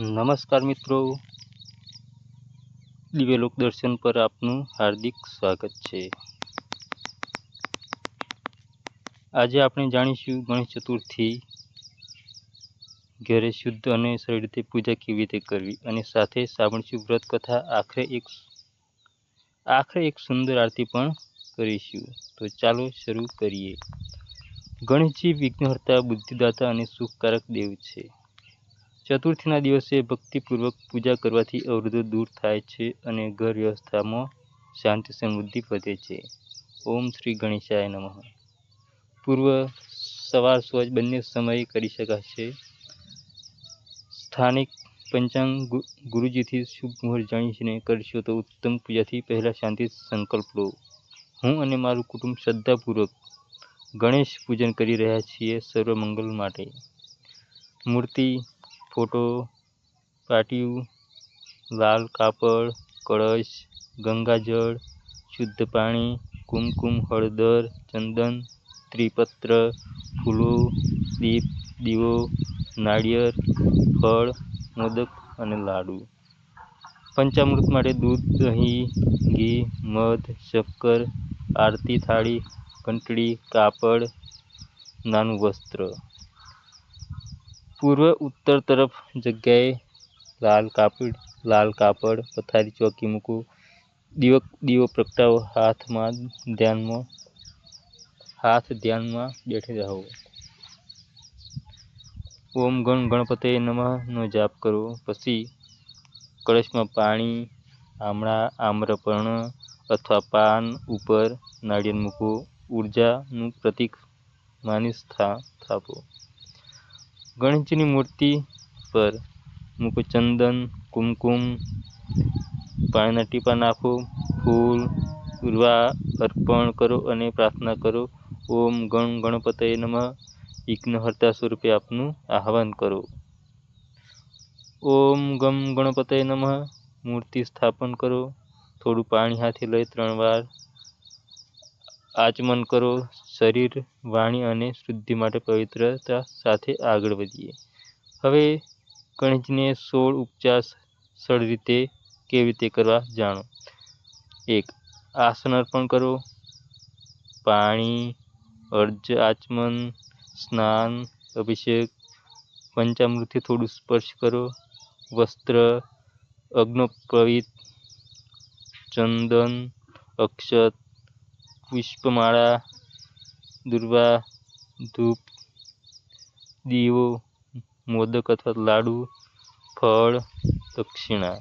નમસ્કાર મિત્રો. દિવ્યલોક દર્શન પર આપનું હાર્દિક સ્વાગત છે. આજે આપણે જાણીશું ગણેશ ચતુર્થી ઘરે શુદ્ધ અને સરળ રીતે પૂજા કેવી રીતે કરવી અને સાથે સાંભળીશું વ્રત કથા આખરે એક આખરે એક સુંદર આરતી પણ કરીશું. તો ચાલો શરૂ કરીએ. ગણેશજી વિઘ્નહર્તા, બુદ્ધિદાતા અને સુખકારક દેવ છે. ચતુર્થીના દિવસે ભક્તિપૂર્વક પૂજા કરવાથી અવરોધો દૂર થાય છે અને ઘર વ્યવસ્થામાં શાંતિ સમૃદ્ધિ વધે છે. ઓમ શ્રી ગણેશાય નમઃ. પૂર્વ સવાર સોજ બંને સમયે કરી શકાશે. સ્થાનિક પંચાંગ ગુરુજીથી શુભ મુહૂર્ત જાણીને કરશો તો ઉત્તમ પૂજાથી પહેલાં શાંતિ સંકલ્પ લો. હું અને મારું કુટુંબ શ્રદ્ધાપૂર્વક ગણેશ પૂજન કરી રહ્યા છીએ સર્વ મંગલ માટે. મૂર્તિ ફોટો પાટિયું લાલ કાપડ કળશ ગંગાજળ શુદ્ધ પાણી કુમકુમ હળદર ચંદન ત્રિપત્ર ફૂલો દીપ દીવો નાળિયેર ફળ મોદક અને લાડુ પંચામૃત માટે દૂધ દહીં ઘી મધ શક્કર આરતી થાળી ઘંટડી કાપડ નાનું વસ્ત્ર પૂર્વ ઉત્તર તરફ જગ્યાએ લાલ કાપડ લાલ કાપડ, પથારી ચોકી મૂકો દીવો દીવો પ્રગટાવો. હાથમાં ધ્યાનમાં, હાથ ધ્યાનમાં બેઠી રહો ઓમ ગણ ગણપતે નમઃનો જાપ કરો પછી કળશમાં પાણી, આમળા, આમ્રપર્ણ અથવા પાન ઉપર નાળિયેર મૂકો ઉર્જાનું પ્રતીક માની સ્થાપો ગણેશજીની મૂર્તિ પર મૂકું ચંદન, કુમકુમ, પાણીના ટીપા નાખો, ફૂલ, ઉર્વા અર્પણ કરો અને પ્રાર્થના કરો. ઓમ ગણ ગણપતય નમઃ. વિઘ્નહર્તા સ્વરૂપે આપનું આહવાન કરો. ઓમ ગમ ગણપતય નમઃ. મૂર્તિ સ્થાપન કરો. થોડું પાણી હાથે લઈ ત્રણ વાર આચમન કરો, શરીર, વાણી અને શુદ્ધિ માટે પવિત્રતા સાથે આગળ વધીએ. હવે ગણેશજીને સોળ ઉપચાર સરળ રીતે કેવી રીતે કરવા જાણો? એક, આસન અર્પણ કરો. પાણી અર્જ આચમન, સ્નાન, અભિષેક, પંચામૃતથી થોડું સ્પર્શ કરો. વસ્ત્ર અગ્નપ્રવિત ચંદન, અક્ષત પુષ્પમાળા, દુર્વા, ધૂપ, દીવો, મોદક અથવા લાડુ, ફળ, દક્ષિણા.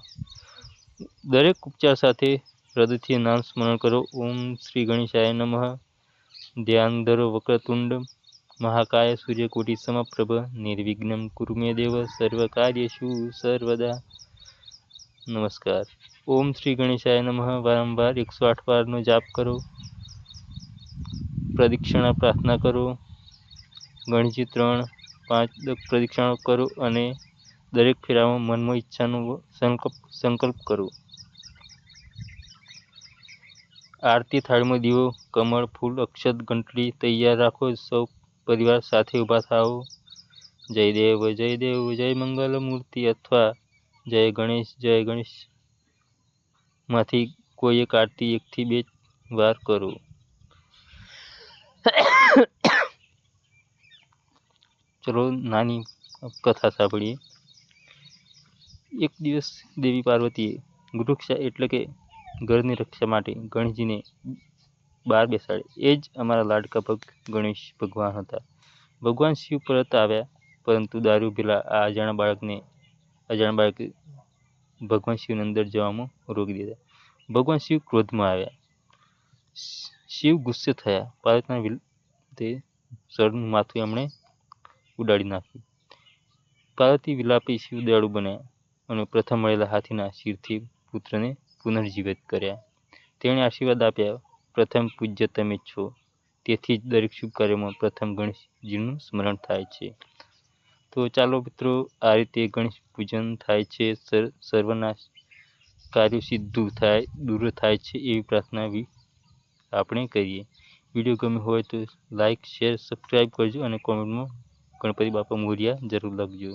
દરેક ઉપચાર સાથે હૃદયથી નામ સ્મરણ કરો. ઓમ શ્રી ગણેશાય નમઃ. ધ્યાન ધરો વક્રતુંડ. મહાકાય સૂર્યકોટી સમપ્રભ નિર્વિઘ્નમ કુરુ મે દેવ. સર્વ કાર્યેષુ સર્વદા. નમસ્કાર. ઓમ શ્રી ગણેશાય નમઃ. વારંવાર એકસો આઠ વારનો જાપ કરો. પ્રદક્ષિણા પ્રાર્થના કરો. ગણજી ત્રણ, પાંચ પ્રદક્ષિણા કરો અને દરેક ફેરામાં મનમાં ઈચ્છાનો સંકલ્પ સંકલ્પ કરો. આરતી થાળીમાં દીવો, કમળ, ફૂલ, અક્ષત, ઘંટડી તૈયાર રાખો. સૌ પરિવાર સાથે ઊભા થાઓ. જય દેવ જય દેવ, જય મંગલ મૂર્તિ અથવા જય ગણેશ જય ગણેશ. માંથી કોઈ એક આરતી એકથી બે વાર કરો. ચલો, નાની કથા સાંભળીએ. એક દિવસ દેવી પાર્વતીએ ગૃક્ષા એટલે કે ઘરની રક્ષા માટે ગણેશજીને બહાર બેસાડે એ જ અમારા લાડકા ભગ ગણેશ ભગવાન હતા. ભગવાન શિવ પરત આવ્યા, પરંતુ દારૂ પેલા આ અજાણા બાળકને અજાણા બાળક ભગવાન શિવને અંદર જવામાં રોકી દીધા. ભગવાન શિવ ક્રોધમાં આવ્યા. શિવ ગુસ્સે થયા. પાર્વતીના તે સરનું માથું એમણે ઉડાડી નાખ્યું. પાર્વતી વિલાપી શિવ દયાળુ બન્યા અને પ્રથમ મળેલા હાથીના શિરથી પુત્રને પુનર્જીવિત કર્યા. તેણે આશીર્વાદ આપ્યા, પ્રથમ પૂજ્ય તમે છો. તેથી જ દરેક શુભ કાર્યમાં પ્રથમ ગણેશજીનું સ્મરણ થાય છે. તો ચાલો મિત્રો, આ રીતે ગણેશ પૂજન થાય છે સર્વના કાર્યો સિદ્ધું થાય, દૂર થાય છે એવી પ્રાર્થના આપણે કરીએ. વીડિયો ગમ્યો હોય તો લાઇક શેર સબસ્ક્રાઈબ કરજો અને કોમેન્ટમાં ગણપતિ બાપા મોરિયા જરૂર લખજો.